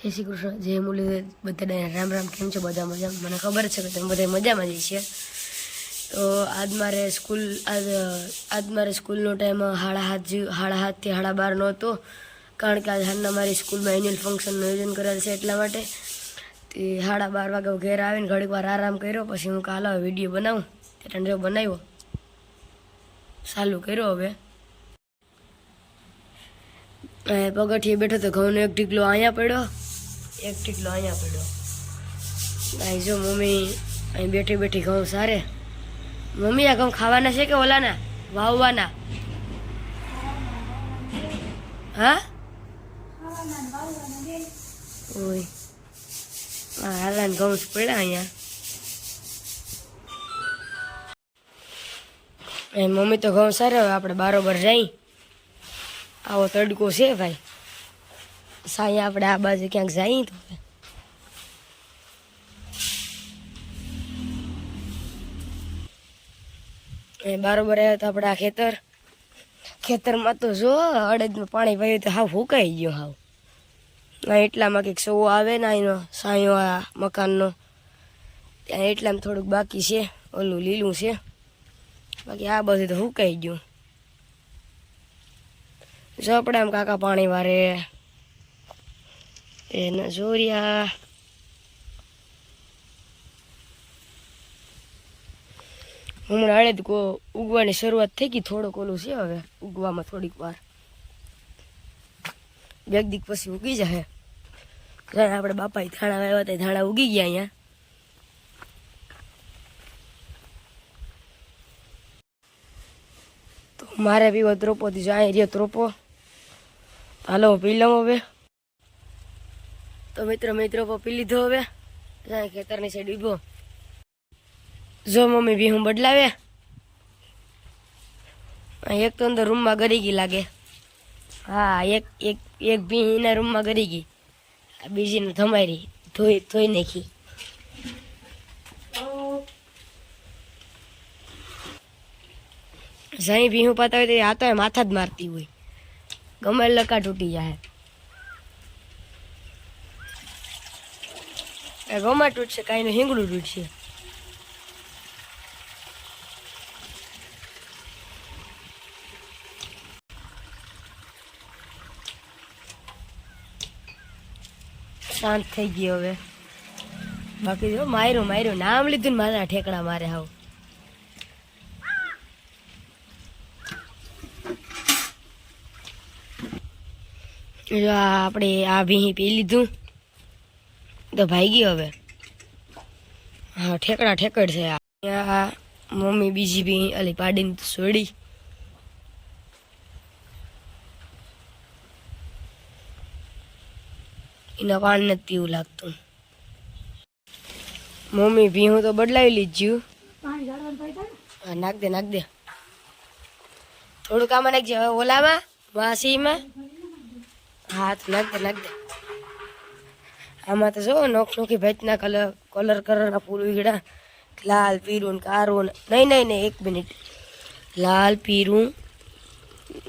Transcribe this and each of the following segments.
જય શ્રી કૃષ્ણ, જય મુરલીધર બધાને રામ રામ, કેમ છો? બધા મજા મને ખબર છે કે તમે બધા મજામાં જ છે તો આજ મારે સ્કૂલ, આજ આજ મારે સ્કૂલનો ટાઈમ હાડા હાથ હાડા હાથથી હાડા બાર નહોતો હતો. કારણ કે આજ હાલના મારી સ્કૂલમાં એન્યુઅલ ફંક્શનનું આયોજન કરેલ છે એટલા માટે. તે હાડા બાર વાગે ઘેર આવીને ઘડીક વાર આરામ કર્યો, પછી હું કાલે વીડિયો બનાવું. એટલે બનાવ્યો. ચાલુ કર્યો હવે. પગથિયે બેઠો તો ઘઉંનો એક ઢીકલો અહીંયા પડ્યો. એક ટીકલો અહીંયા પડ્યો. ભાઈ, જો મમ્મી અહીં બેઠી બેઠી ઘઉં સારે. મમ્મી, આ ઘઉં ખાવાના છે કે ઓલાના? વાવવાના? હા? ઓય હાલાન ઘઉં પડ્યા અહીંયા. એ મમ્મી તો ઘઉં સારા આપણે બારોબર જઈ. આવો તડકો છે ભાઈ. સાંઈ આપણે આ બાજુ ક્યાંક જઈએ તો બારોબર આવ્યો તો આપણે આ ખેતર. ખેતરમાં તો જો અડદનું પાણી પાયું તો હાવ ફૂંકાઈ ગયો હાવ. એટલામાં કંઈક સવો આવે ને એનો સાયો આ મકાનનો. ત્યાં એટલામાં થોડુંક બાકી છે, ઓલું લીલું છે. બાકી આ બધું તો ફૂંકાઈ ગયું. જો આપણે આમ કાકા પાણી વારે. એને જોરિયા હમણાં અડદ કો ઉગવાની શરૂઆત થઈ ગઈ થોડોક ઓલું છે હવે, ઉગવામાં થોડીક વાર. બે દીક પછી ઉગી જાય ત્યારે આપણે બાપા ધાણા આવ્યા હતા ધાણા ઉગી ગયા અહીંયા. તો મારે પીવો ત્રોપો થી જાય રહ્યો ત્રોપો હાલો, પી લઉં હવે. તો મિત્ર મિત્રો પી લીધો હવે. જાય ખેતરની સાઈડ ઊભો જો મમ્મી બી હું બદલાવે. આ એક તો અંદર રૂમમાં ગરી ગઈ લાગે. હા, એક એક એક ભી એના રૂમમાં ગરી ગઈ. આ બીજીને થમારી ધોઈ ધોઈ નાખી. જઈ ભીહું પાતા હોય તો આ તો એ માથા જ મારતી હોય. ગમે એટલે લકા તૂટી જાય. ગમા તૂટશે કાંઈનું હિંગડું તૂટશે શાંત થઈ ગયો હવે. બાકી જો, માર્યું માર્યું, નામ લીધું ને મારા ઠેકડા મારે હાવ. આપણે આ ભીહી પી લીધું. તો ભાઈ ગયો હવે. હા ઠેકડા ઠેકડ છે આ. આ મમ્મી બીજી બી અલી પાડીને સોડી. એના પાણી નથી પીવું લાગતું. મમ્મી ભીહું તો બદલાવી લીધું હા નાખ દે નાખ દે. થોડુંક આમાં નાખજે હવે ઓલામાં વાસીમાં. હા તો નાખ દે નાખ દે. આમાં તો જો નોખ નોખી ભેચના કલર કલર કલરના ફૂલ ઉગડ્યા લાલ પીરું ને કારું ને નહીં નહીં નહીં એક મિનિટ. લાલ પીરું.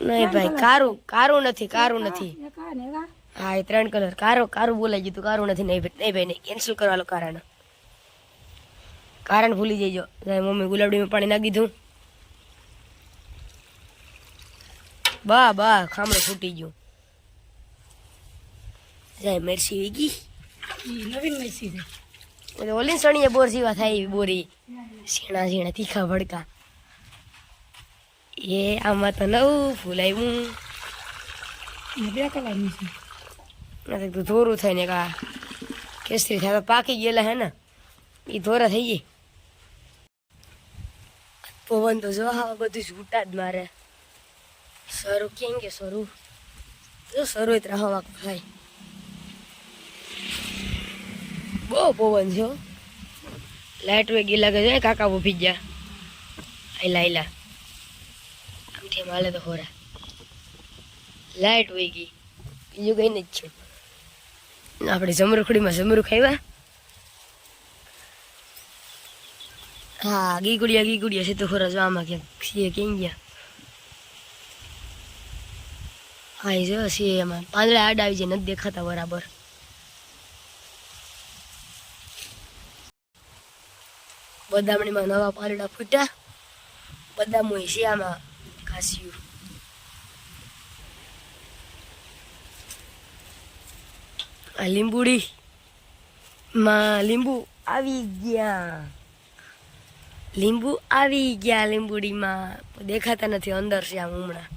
નહીં ભાઈ કારું કારું નથી કારું નથી. હા એ ત્રણ કલર કારો કારું બોલાઈ ગયું તું કારું નથી. નહીં ભાઈ નહીં ભાઈ નહીં. કેન્સલ કરવાલો કારણ કારણ ભૂલી જઈજો. જાય મમ્મી ગુલાબડીમાં પાણી નાખી દીધું. બા બા ખામણો ફૂટી ગયો. જાય મેરસી વીગી. નવીન મેસી છે. એટલે ઓલી સણીએ બોર જેવા થાય બોરી. સીણા સીણા તીખા ભડકા. એ આમાં તો નવું ફૂલાયું બે કલાકની છે. નથી ધોરું થાય ને કા કેસરી થાય તો પાકી ગયેલા હે ને. એ ધોરા થઈ ગઈ પવન તો જો હા બધું છૂટા જ મારે. સરું કેમ કે સરું જો સરું જ હવા બહુ પવન છે લાઇટ વે ગીલા છે. કાકા ઊભી ગયા. આઈલા આઈલા આમથી માલે તો ખોરા. વહી ગઈ. બીજું કઈ નથી છે. આપણે જમરૂખડીમાં જમરૂખ ખાવ્યા હા, ગીગુડિયા ગીગુડિયા છે તો ખોરા જો આમાં ક્યાંક સીએ કેમ ગયા? હા, એ જો સીએ એમાં. પાંદડા આડા આવી જાય, નથી દેખાતા બરાબર. બદામણીમાં નવા પાંદડા ફૂટ્યા. બદામ હોય આમાં ઘાસ્યું. આ લીંબુડી. માં લીંબુ આવી ગયા. લીંબુ આવી ગયા લીંબુડીમાં. દેખાતા નથી, અંદર છે આમ હમણાં.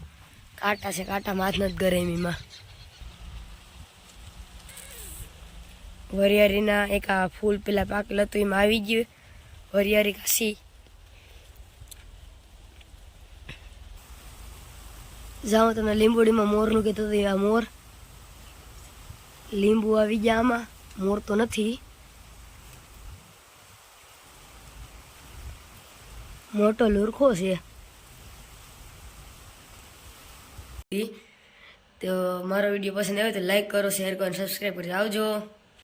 કાંટા છે, કાંટા માથ નથી ગરમીમાં વરિયાળીના એક આ ફૂલ પેલા પાકેલ હતું, એમાં આવી ગયું. વરિયાળી કાશી જાઓ તમને લીંબુડીમાં મોરનું કહેતો હતો આ મોર લીંબુ આવી ગયા આમાં મોર તો નથી મોટો લુરખો છે તો મારો વીડિયો પસંદ આવ્યો તો લાઈક કરો શેર કરો અને સબસ્ક્રાઈબ કરજો આવજો